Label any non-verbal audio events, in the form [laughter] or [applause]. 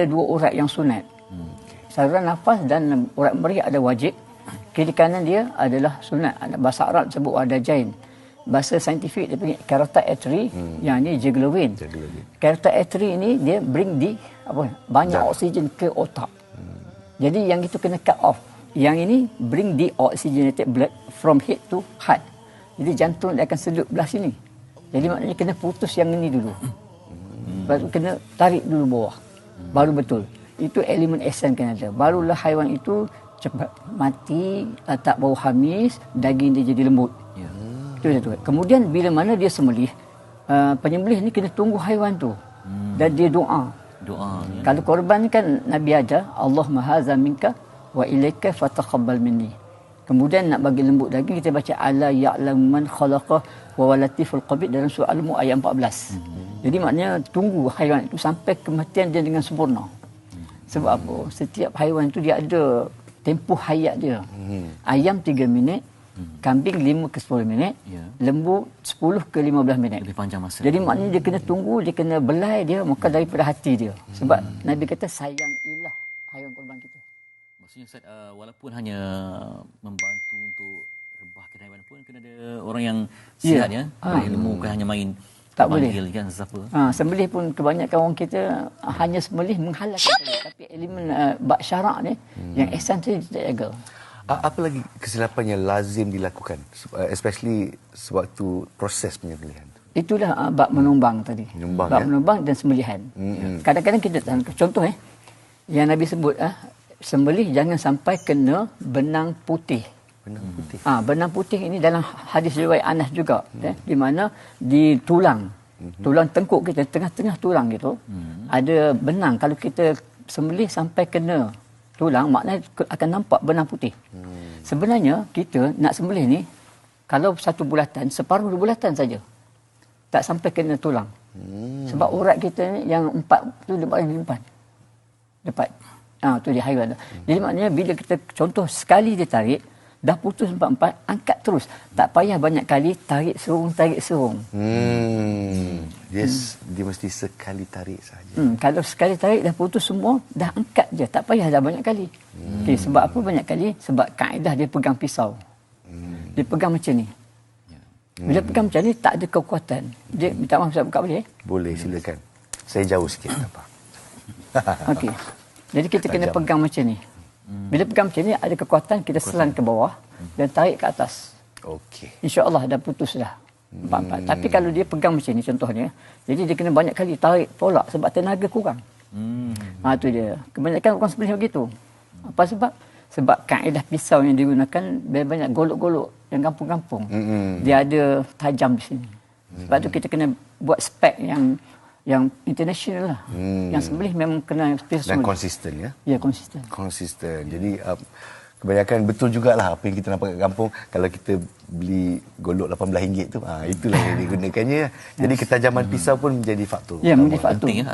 Ada dua urat yang sunat. Hmm. Saluran nafas dan urat merih ada wajib. Kiri kanan dia adalah sunat. Bahasa Arab sebut ada jain. Bahasa saintifik dia panggil carotid artery hmm. yang ni vein. Carotid artery ni dia bring di apa banyak Dah. oksigen ke otak. Hmm. Jadi yang itu kena cut off. Yang ini bring the oxygenated blood from head to heart. Jadi jantung dia akan sedut belah sini. Jadi maknanya kena putus yang ini dulu. Hmm. Baru kena tarik dulu bawah. Baru betul. Itu elemen esen kena ada. Barulah haiwan itu cepat mati, tak bau hamis, daging dia jadi lembut. Ya. Itu satu. Kemudian bila mana dia sembelih, uh, penyembelih ni kena tunggu haiwan tu. Hmm. Dan dia doa. Doa. Ya. Kalau korban kan Nabi ajar, Allah mahaza minka wa ilaika fataqabbal minni. Kemudian nak bagi lembut daging kita baca ala ya'lam man khalaqa wa walatiful qabid dalam surah Al-Mu ayat 14. Hmm. Jadi maknanya tunggu haiwan itu sampai kematian dia dengan sempurna. Sebab apa? Setiap haiwan itu dia ada tempoh hayat dia. Hmm. Ayam 3 minit, hmm. kambing 5 ke 10 minit, yeah. lembu 10 ke 15 minit. Lebih panjang masa. Jadi maknanya dia kena tunggu, dia kena belai dia maka daripada hati dia. Sebab hmm. Nabi kata sayang ilah haiwan korban kita. Maksudnya Ustaz, uh, walaupun hanya membantu untuk rebahkan haiwan pun kena ada orang yang sihat yeah. ya. Ha. Ilmu bukan hanya main tak boleh kan siapa ha, sembelih pun kebanyakan orang kita hanya sembelih menghalalkan tapi elemen uh, bak syarak ni hmm. yang ihsan tu tidak jaga apa lagi kesilapan yang lazim dilakukan uh, especially sewaktu proses penyembelihan itulah uh, bak menumbang tadi menumbang, bak ya? menumbang dan sembelihan hmm. kadang-kadang kita contoh eh yang nabi sebut ah uh, sembelih jangan sampai kena benang putih benang putih. Ah, ha, benang putih ini dalam hadis riwayat Anas juga, hmm. eh, di mana di tulang, hmm. tulang tengkuk kita tengah-tengah tulang gitu, hmm. ada benang. Kalau kita sembelih sampai kena tulang, maknanya akan nampak benang putih. Hmm. Sebenarnya kita nak sembelih ni, kalau satu bulatan, separuh bulatan saja, tak sampai kena tulang. Hmm. Sebab urat kita ni yang empat tu dia paling depan. Depan. Ah, tu dia haiwan tu. Hmm. Jadi maknanya bila kita contoh sekali dia tarik, dah putus empat-empat, angkat terus. Tak payah banyak kali tarik serung, tarik serung. Hmm. Yes, hmm. dia mesti sekali tarik saja. Hmm. Kalau sekali tarik dah putus semua, dah angkat je. Tak payah dah banyak kali. Hmm. Okay, sebab apa banyak kali? Sebab kaedah dia pegang pisau. Hmm. Dia pegang macam ni. Ya. Bila pegang macam ni, tak ada kekuatan. Dia minta maaf, saya buka boleh? Boleh, silakan. Saya jauh sikit. apa. Okey. [laughs] Jadi kita kena pegang macam ni. Hmm. Bila pegang macam ni ada kekuatan kita selan ke bawah hmm. dan tarik ke atas. Okey. Insya-Allah dah putus dah. Empat-empat. Hmm. Tapi kalau dia pegang macam ni contohnya, jadi dia kena banyak kali tarik tolak sebab tenaga kurang. Hmm. Ha tu dia. Kebanyakan orang sebenarnya begitu. Apa sebab? Sebab kaedah pisau yang digunakan banyak golok-golok yang kampung-kampung. Hmm. Dia ada tajam di sini. Sebab tu kita kena buat spek yang yang international lah. Hmm. Yang sembelih memang kena Dan konsisten ya? Ya, konsisten. Konsisten. Jadi uh, kebanyakan betul jugalah apa yang kita nampak kat kampung kalau kita beli golok RM18 tu, ha, itulah yang digunakannya. Jadi ketajaman pisau pun menjadi faktor. Ya, menjadi faktor. Penting, ya?